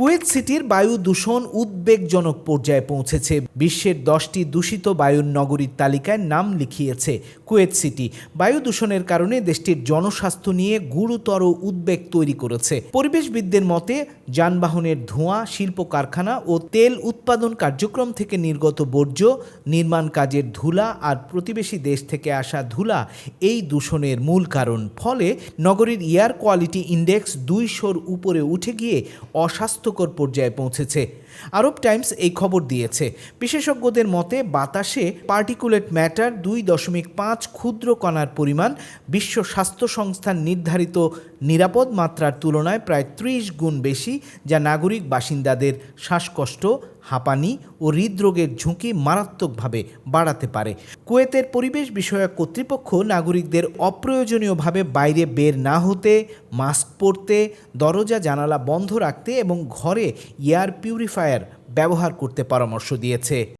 Kuwait সিটির বায়ু দূষণ উদ্বেগজনক পর্যায়ে পৌঁছেছে। বিশ্বের দশটি দূষিত বায়ুর নগরীর তালিকায় নাম লিখিয়েছে কুয়েত সিটি। বায়ু দূষণের কারণে দেশটির জনস্বাস্থ্য নিয়ে গুরুতর উদ্বেগ তৈরি করেছে। পরিবেশবিদদের মতে, যানবাহনের ধোঁয়া শিল্প কারখানা ও তেল উৎপাদন কার্যক্রম থেকে নির্গত বর্জ্য, নির্মাণ কাজের ধুলা আর প্রতিবেশী দেশ থেকে আসা ধুলা এই দূষণের মূল কারণ। ফলে নগরীর এয়ার কোয়ালিটি ইন্ডেক্স দুইশোর উপরে উঠে গিয়ে অস্বাস্থ্যকর পর্যায়ে পৌঁছেছে। আরব টাইমস এই খবর দিয়েছে। বিশেষজ্ঞদের মতে, বাতাসে পার্টিকুলেট ম্যাটার দুই দশমিক পাঁচ ক্ষুদ্র কণার পরিমাণ বিশ্ব স্বাস্থ্য সংস্থার নির্ধারিত নিরাপদ মাত্রার তুলনায় প্রায় ত্রিশ গুণ বেশি, যা নাগরিক বাসিন্দাদের শ্বাসকষ্ট হাঁপানি ও হৃদরোগের ঝুঁকি মারাত্মকভাবে বাড়াতে পারে। কুয়েতের পরিবেশ বিষয়ক কর্তৃপক্ষ নাগরিকদের অপ্রয়োজনীয়ভাবে বাইরে বের না হতে, মাস্ক পরতে, দরজা, জানালা বন্ধ রাখতে এবং ঘরে এয়ার পিউরিফায়ার ব্যবহার করতে পরামর্শ দিয়েছে।